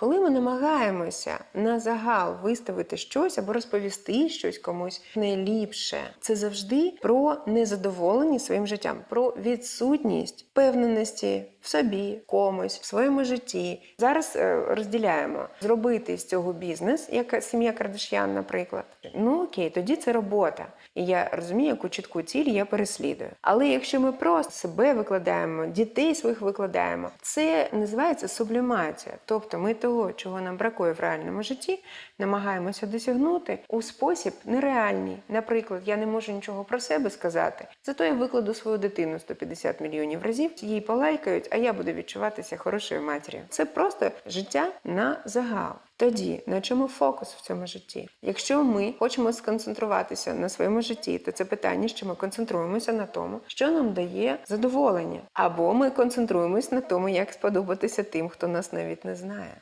Коли ми намагаємося на загал виставити щось або розповісти щось комусь найліпше, це завжди про незадоволені своїм життям, про відсутність впевненості собі, комусь, в своєму житті. Зараз е, розділяємо зробити з цього бізнес, як сім'я Кардашян, наприклад. Ну окей, тоді це робота. І я розумію, яку чітку ціль я переслідую. Але якщо ми просто себе викладаємо, дітей своїх викладаємо, це називається сублімація. Тобто ми того, чого нам бракує в реальному житті, намагаємося досягнути у спосіб нереальний. Наприклад, я не можу нічого про себе сказати, зато я викладу свою дитину 150 мільйонів разів, її полайкають, а я буду відчуватися хорошою матір'ю. Це просто життя на загал. Тоді на чому фокус в цьому житті? Якщо ми хочемо сконцентруватися на своєму житті, то це питання, що ми концентруємося на тому, що нам дає задоволення, або ми концентруємось на тому, як сподобатися тим, хто нас навіть не знає.